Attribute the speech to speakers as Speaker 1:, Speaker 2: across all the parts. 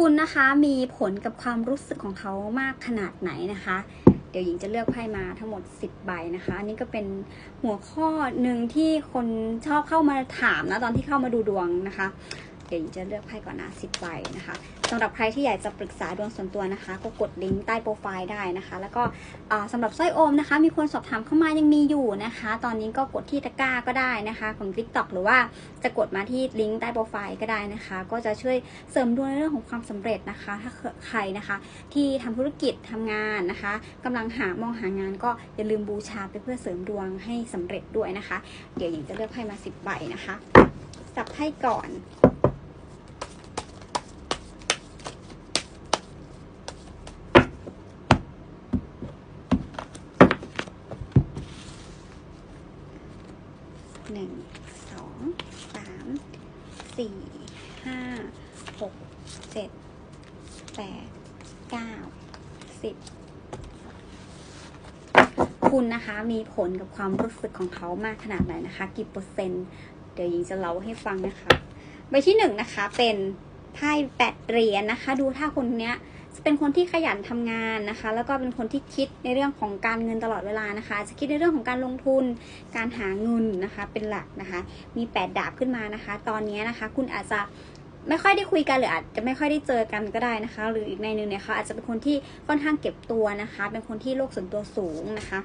Speaker 1: คุณนะคะมีผลกับความรู้สึกของเขามากขนาดไหนนะคะ เดี๋ยวหญิงจะเลือกไพ่มาทั้งหมด 10 ใบนะคะ อันนี้ก็เป็นหัวข้อหนึ่งที่คนชอบเข้ามาถามนะตอนที่เข้ามาดูดวงนะคะ เดี๋ยวจะเลือกไพ่ก่อนนะ10ใบนะคะสำหรับใครที่อยากจะปรึกษาดวงส่วนตัวนะคะ ก็กดลิงก์ใต้โปรไฟล์ได้นะคะ แล้วก็อ่าสำหรับสร้อยโอมนะคะ มีคนสอบถามเข้ามายังมีอยู่นะคะ ตอนนี้ก็กดที่ตะกร้าก็ได้นะคะ ของ TikTok หรือว่าจะกดมาที่ลิงก์ใต้โปรไฟล์ก็ได้นะคะ ก็จะช่วยเสริมดวงในเรื่องของความสำเร็จนะคะ ถ้าใครนะคะ ที่ทำธุรกิจทำงานนะคะกำลังหามองหางานก็อย่าลืมบูชาไปเพื่อเสริมดวงให้สำเร็จด้วยนะคะ เดี๋ยวหญิงจะเลือกไพ่มา10ใบนะคะสับไพ่ก่อน หนึ่งสองสามสี่ห้าหกเจ็ดแปดเก้าสิบคุณนะคะมีผลกับความรู้สึกของเขามากขนาดไหนนะคะ กี่เปอร์เซ็นต์ เดี๋ยวหญิงจะเล่าให้ฟังนะคะ ใบที่หนึ่งนะคะเป็นไพ่แปดเหรียญนะคะ ดูถ้าคนเนี้ย จะเป็นคนที่ขยันทำงานนะคะ แล้วก็เป็นคนที่คิดในเรื่องของการเงินตลอดเวลานะคะ จะคิดในเรื่องของการลงทุน การหาเงินนะคะ เป็นหลักนะคะ มีแปดดาบขึ้นมานะคะ ตอนนี้นะคะ คุณอาจจะไม่ค่อยได้คุยกันหรืออาจจะไม่ค่อยได้เจอกันก็ได้นะคะ หรืออีกในหนึ่งเนี่ยเขาอาจจะเป็นคนที่ค่อนข้างเก็บตัวนะคะ เป็นคนที่โลกส่วนตัวสูงนะคะ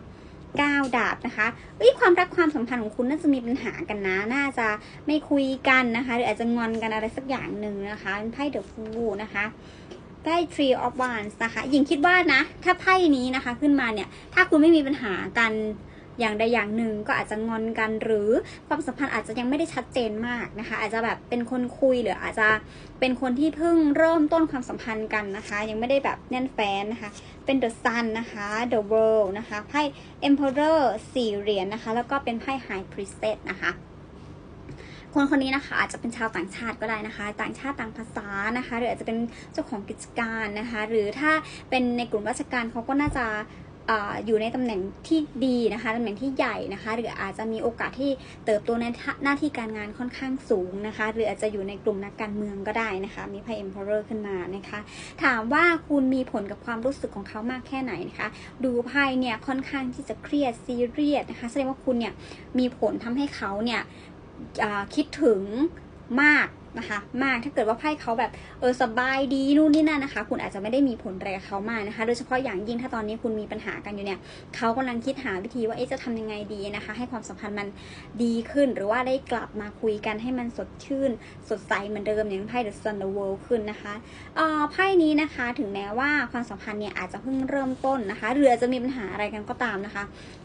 Speaker 1: ก้าวดาบนะคะเอ้ยความรักความสัมพันธ์ของคุณน่าจะมีปัญหากันนะ น่าจะไม่คุยกันนะคะ หรืออาจจะงอนกันอะไรสักอย่างหนึ่งนะคะเป็นไพ่เดอะฟูนะคะ ได้ Tree of Wands นะคะหญิงคิดว่านะ ถ้าไพ่นี้นะคะขึ้นมาเนี่ย ถ้าคุณไม่มีปัญหากันอย่างใดอย่างหนึ่งก็อาจจะงอนกันหรือความสัมพันธ์อาจจะยังไม่ได้ชัดเจนมากนะคะ อาจจะแบบเป็นคนคุยหรืออาจจะเป็นคนที่เพิ่งเริ่มต้นความสัมพันธ์กันนะคะ ยังไม่ได้แบบแน่นแฟนนะคะ เป็น The Sun นะคะ The World นะคะไพ่ Emperor สี่เหรียญนะคะ แล้วก็เป็นไพ่ High Priestess นะคะ คนคนนี้นะคะอาจจะเป็นชาวต่างชาติก็ได้นะคะ ต่างชาติต่างภาษานะคะ หรืออาจจะเป็นเจ้าของกิจการนะคะ หรือถ้าเป็นในกลุ่มราชการเขาก็น่าจะอยู่ในตำแหน่งที่ดีนะคะตำแหน่งที่ใหญ่นะคะ หรืออาจจะมีโอกาสที่เติบโตในหน้าที่การงานค่อนข้างสูงนะคะ หรืออาจจะอยู่ในกลุ่มนักการเมืองก็ได้นะคะ มีไพ่ Emperor ขึ้นมานะคะ ถามว่าคุณมีผลกับความรู้สึกของเขามากแค่ไหนนะคะ ดูไพ่เนี่ยค่อนข้างที่จะเครียดซีเรียสนะคะ แสดงว่าคุณเนี่ยมีผลทำให้เขาเนี่ย คิดถึงมากนะคะมากถ้าเกิดว่าไพ่เขาแบบเออสบายดีนู่นนี่นั่นนะคะ คุณอาจจะไม่ได้มีผลอะไรกับเขามากนะคะ โดยเฉพาะอย่างยิ่งถ้าตอนนี้คุณมีปัญหากันอยู่เนี่ยเขากำลังคิดหาวิธีว่าเอ๊ะจะทำยังไงดีนะคะ ให้ความสัมพันธ์มันดีขึ้น หรือว่าได้กลับมาคุยกันให้มันสดชื่น สดใสเหมือนเดิมอย่างไพ่ The Sun the World ขึ้นนะคะเอ่อไพ่นี้นะคะถึงแม้ว่าความสัมพันธ์เนี่ยอาจจะเพิ่งเริ่มต้นนะคะหรือจะมีปัญหาอะไรกันก็ตามนะคะ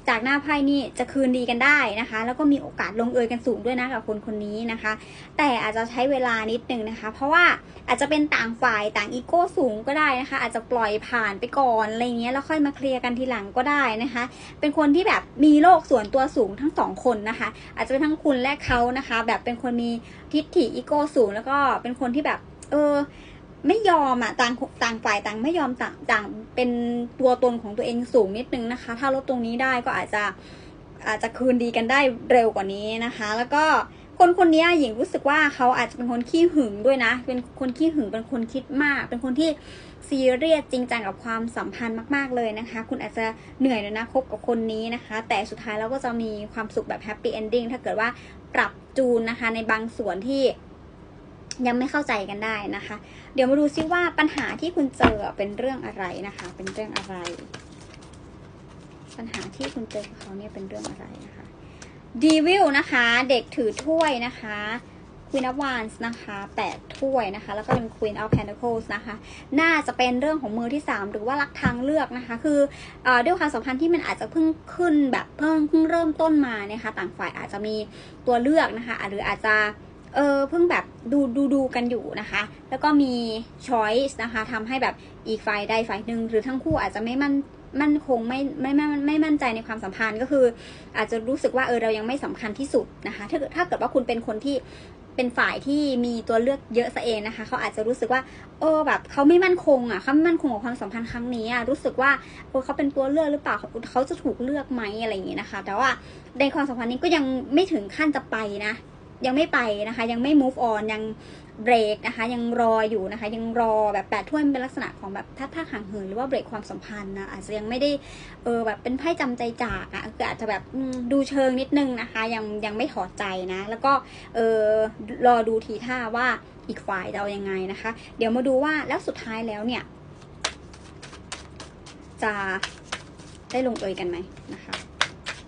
Speaker 1: จากหน้าไพ่นี่จะคืนดีกันได้นะคะ แล้วก็มีโอกาสลงเอยกันสูงด้วยนะกับคนคนนี้นะคะ แต่อาจจะใช้เวลานิดนึงนะคะ เพราะว่าอาจจะเป็นต่างฝ่ายต่างอีโก้สูงก็ได้นะคะ อาจจะปล่อยผ่านไปก่อนอะไรเงี้ยแล้วค่อยมาเคลียร์กันทีหลังก็ได้นะคะ เป็นคนที่แบบมีโลกส่วนตัวสูงทั้งสองคนนะคะ อาจจะเป็นทั้งคุณและเขานะคะ แบบเป็นคนมีทิฏฐิอีโก้สูง แล้วก็เป็นคนที่แบบเออ ไม่ยอมอะต่างต่างฝ่ายต่างไม่ยอมต่างต่างเป็นตัวตนของตัวเองสูงนิดนึงนะคะ ถ้าลดตรงนี้ได้ก็อาจจะอาจจะคืนดีกันได้เร็วกว่านี้นะคะ แล้วก็คนคนนี้หญิงรู้สึกว่าเขาอาจจะเป็นคนขี้หึงด้วยนะ เป็นคนขี้หึง เป็นคนคิดมาก เป็นคนที่ซีเรียสจริงจังกับความสัมพันธ์มาก ๆเลยนะคะ คุณอาจจะเหนื่อยเลยนะคบกับคนนี้นะคะ แต่สุดท้ายเราก็จะมีความสุขแบบแฮปปี้เอนดิ้งถ้าเกิดว่าปรับจูนนะคะในบางส่วนที่ ยังไม่เข้าใจกันได้นะคะ เดี๋ยวมาดูซิว่าปัญหาที่คุณเจอเป็นเรื่องอะไรนะคะ เป็นเรื่องอะไร ปัญหาที่คุณเจอกับเขาเนี่ยเป็นเรื่องอะไรนะคะดีวิลนะคะ เด็กถือถ้วยนะคะ Queen of Wands นะคะแปดถ้วยนะคะ แล้วก็เป็น Queen of Pentacles นะคะ น่าจะเป็นเรื่องของมือที่ 3 หรือว่ารักทางเลือกนะคะ คืออด้วยความสัมพันธ์ที่มันอาจจะเพิ่งขึ้นแบบเพิ่งเพิ่งเริ่มต้นมานะคะต่างฝ่ายอาจจะมีตัวเลือกนะคะ หรืออาจจะ เออเพิ่งแบบดูดูดูกันอยู่นะคะ แล้วก็มี choice นะคะทำให้แบบอีกฝ่ายใดฝ่ายหนึ่งหรือทั้งคู่อาจจะไม่มั่นมั่นคงไม่ไม่ไม่ไม่มั่นใจในความสัมพันธ์ก็คือ อาจจะรู้สึกว่าเออเรายังไม่สำคัญที่สุดนะคะ ถ้าเกิดถ้าเกิดว่าคุณเป็นคนที่เป็นฝ่ายที่มีตัวเลือกเยอะซะเองนะคะ เขาอาจจะรู้สึกว่าเออแบบเขาไม่มั่นคงอะเขาไม่มั่นคงกับความสัมพันธ์ครั้งนี้อะรู้สึกว่าเออเขาเป็นตัวเลือกหรือเปล่าเขาเขาจะถูกเลือกไหมอะไรอย่างเงี้ยนะคะ แต่ว่าในความสัมพันธ์นี้ก็ยังไม่ถึงขั้นจะไปนะ ยังไม่ไปนะคะ ยังไม่ move on ยังเบรกนะคะ ยังรออยู่นะคะ ยังรอแบบแปดถ้วยเป็นลักษณะของแบบทัดท่าห่างเหินหรือว่าเบรกความสัมพันธ์นะอาจจะยังไม่ได้เออแบบเป็นไพ่จำใจจากอะคือาจจะแบบดูเชิงนิดนึงนะคะ ยังยังไม่ถอดใจนะ แล้วก็เออรอดูทีท่าว่าอีกฝ่ายจะเอายังไงนะคะ เดี๋ยวมาดูว่าแล้วสุดท้ายแล้วเนี่ย จะได้ลงเอยกันไหมนะคะ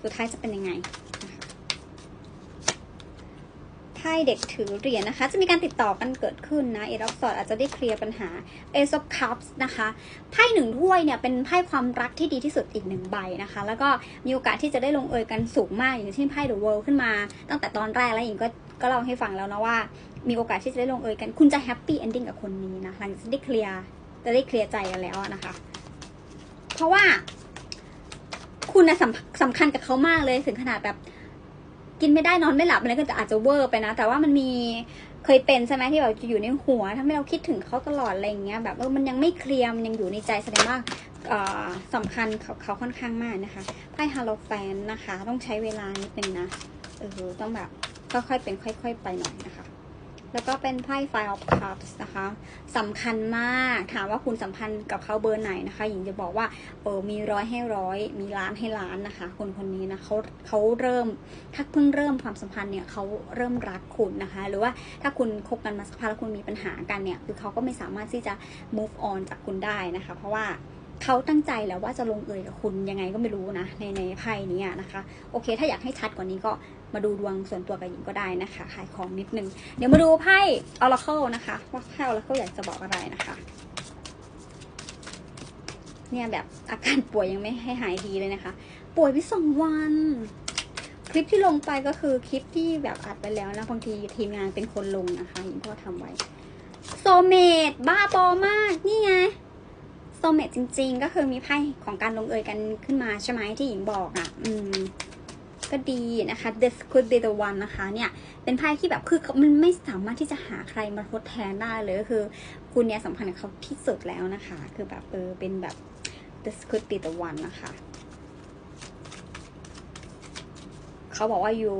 Speaker 1: สุดท้ายจะเป็นยังไง นะคะไพ่เด็กถือเหรียญนะคะ จะมีการติดต่อกันเกิดขึ้นนะเอรับสอดอาจจะได้เคลียร์ปัญหา Ace of Cups นะคะไพ่หนึ่งถ้วยเนี่ยเป็นไพ่ความรักที่ดีที่สุดอีกหนึ่งใบนะคะ แล้วก็มีโอกาสที่จะได้ลงเอยกันสูงมากอย่างเช่นไพ่ The World ขึ้นมา ตั้งแต่ตอนแรกแล้วหญิงก็ก็เล่าให้ฟังแล้วนะว่า มีโอกาสที่จะได้ลงเอยกันคุณจะแฮปปี้เอนดิ้งกับคนนี้นะหลังจากได้เคลียร์จะได้เคลียร์ใจกันแล้วนะคะ เพราะว่าคุณนะสำสำคัญกับเขามากเลยถึงขนาดแบบ กินไม่ได้นอนไม่หลับอะไรก็จะอาจจะเวอร์ไปนะ แต่ว่ามันมีเคยเป็นใช่ไหมที่แบบอยู่ในหัวทำให้เราคิดถึงเขาตลอดอะไรอย่างเงี้ยแบบเออมันยังไม่เคลียร์มันยังอยู่ในใจแสดงว่าเอ่อสำคัญเขาเขาค่อนข้างมากนะคะไพ่ฮาโลแฟนนะคะ ต้องใช้เวลานิดนึงนะเออต้องแบบค่อยๆเป็นค่อย ๆ ไปหน่อยนะคะ แล้วก็เป็นไพ่ Five of Cups นะคะสำคัญมากถามว่าคุณสัมพันธ์กับเขาเบอร์ไหนนะคะ หญิงจะบอกว่าเออมีร้อยให้ร้อยมีล้านให้ล้านนะคะ คนคนนี้นะเขาเขาเริ่มถ้าเพิ่งเริ่มความสัมพันธ์เนี่ยเขาเริ่มรักคุณนะคะ หรือว่าถ้าคุณคบกันมาสักพักแล้วคุณมีปัญหากันเนี่ยคือเขาก็ไม่สามารถที่จะ move on จากคุณได้นะคะ เพราะว่า เขาตั้งใจแล้วว่าจะลงเอยกับคุณยังไงก็ไม่รู้นะในในไพ่นี้นะคะ โอเค ถ้าอยากให้ชัดกว่านี้ก็มาดูดวงส่วนตัวกับหญิงก็ได้นะคะ ขายของนิดนึง เดี๋ยวมาดูไพ่ Oracle นะคะ ว่าไพ่ Oracle อยากจะบอกอะไรนะคะ เนี่ยแบบอาการป่วยยังไม่ให้หายดีเลยนะคะ ป่วยไปสองวันคลิปที่ลงไปก็คือคลิปที่แบบอัดไปแล้วนะบางทีทีมงานเป็นคนลงนะคะหญิงก็ทำไว้โซเมดบ้าบอมากนี่ไง โซเมดจริง ๆ ก็คือมีไพ่ของการลงเอยกันขึ้นมาใช่ไหมที่หญิงบอกอะ อืม ก็ดีนะคะ this could be the one นะคะ เนี่ย เป็นไพ่ที่แบบคือมันไม่สามารถที่จะหาใครมาทดแทนได้เลยก็คือ คุณเนี่ยสัมพันธ์กับเขาที่สุดแล้วนะคะ คือแบบเออเป็นแบบ this could be the one นะคะเขาบอกว่า you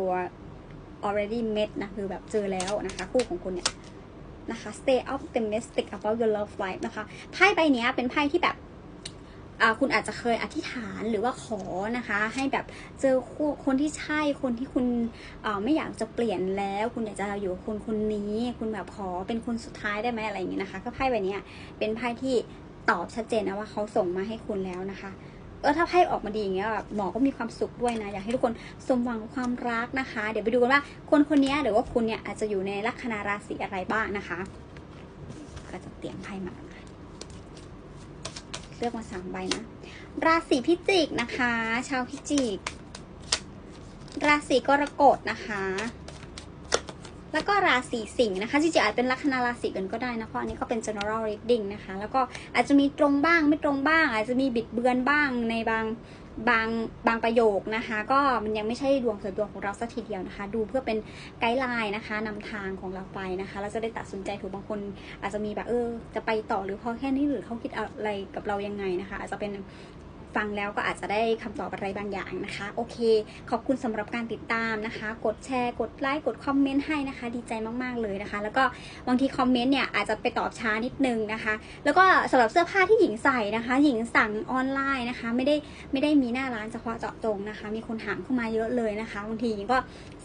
Speaker 1: already met นะคือแบบเจอแล้วนะคะ คู่ของคุณเนี่ย นะคะ stay optimistic about your love life นะคะ ไพ่ใบนี้เป็นไพ่ที่แบบคุณอาจจะเคยอธิษฐานหรือว่าขอนะคะ ให้แบบเจอคคนที่ใช่คนที่คุณไม่อยากจะเปลี่ยนแล้ว คุณอยากจะอยู่คนคนนี้ คุณแบบขอเป็นคนสุดท้ายได้ไหมอะไรอย่างเงี้ยนะคะ ก็ไพ่ใบนี้เป็นไพ่ที่ตอบชัดเจนนะว่าเขาส่งมาให้คุณแล้วนะคะ เออถ้าไพ่ออกมาดีอย่างเงี้ยแบบหมอก็มีความสุขด้วยนะ อยากให้ทุกคนสมหวังความรักนะคะ เดี๋ยวไปดูกันว่าคนคนนี้หรือว่าคุณเนี่ยอาจจะอยู่ในลัคนาราศีอะไรบ้างนะคะ ก็จะเตรียมไพ่มาเลือกมาสามใบนะ ราศีพิจิกนะคะ ชาวพิจิก ราศีกรกฎนะคะ แล้วก็ราศีสิงห์นะคะจริงๆอาจเป็นลัคนาราศีกันก็ได้นะเพราะอันนี้ก็เป็น general reading นะคะ แล้วก็อาจจะมีตรงบ้างไม่ตรงบ้าง อาจจะมีบิดเบือนบ้างในบางบางบางประโยคนะคะ ก็มันยังไม่ใช่ดวงส่วนตัวของเราสักทีเดียวนะคะ ดูเพื่อเป็นไกด์ไลน์นะคะนำทางของเราไปนะคะ เราจะได้ตัดสินใจถูกบางคน อาจจะมีแบบเออจะไปต่อหรือพอแค่นี้หรือเขาคิดอะไรกับเรายังไงนะคะ อาจจะเป็น ฟังแล้วก็อาจจะได้คำตอบอะไรบางอย่างนะคะ โอเค ขอบคุณสำหรับการติดตามนะคะ กดแชร์ กดไลค์ กดคอมเมนต์ให้นะคะ ดีใจมากๆเลยนะคะ แล้วก็บางทีคอมเมนต์เนี่ยอาจจะไปตอบช้านิดนึงนะคะ แล้วก็สำหรับเสื้อผ้าที่หญิงใส่นะคะ หญิงสั่งออนไลน์นะคะ ไม่ได้ไม่ได้มีหน้าร้านเฉพาะเจาะจงนะคะ มีคนถามเข้ามาเยอะเลยนะคะ บางทีหญิงก็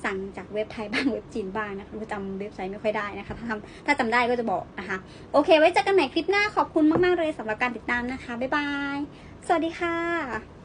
Speaker 1: สั่งจากเว็บไทยบ้างเว็บจีนบ้างนะคะจำเว็บไซต์ไม่ค่อยได้นะคะ ถ้าทำถ้าจำได้ก็จะบอกนะคะ โอเค ไว้เจอกันใหม่คลิปหน้า ขอบคุณมากๆเลยสำหรับการติดตามนะคะ บ๊ายบาย สวัสดีค่ะ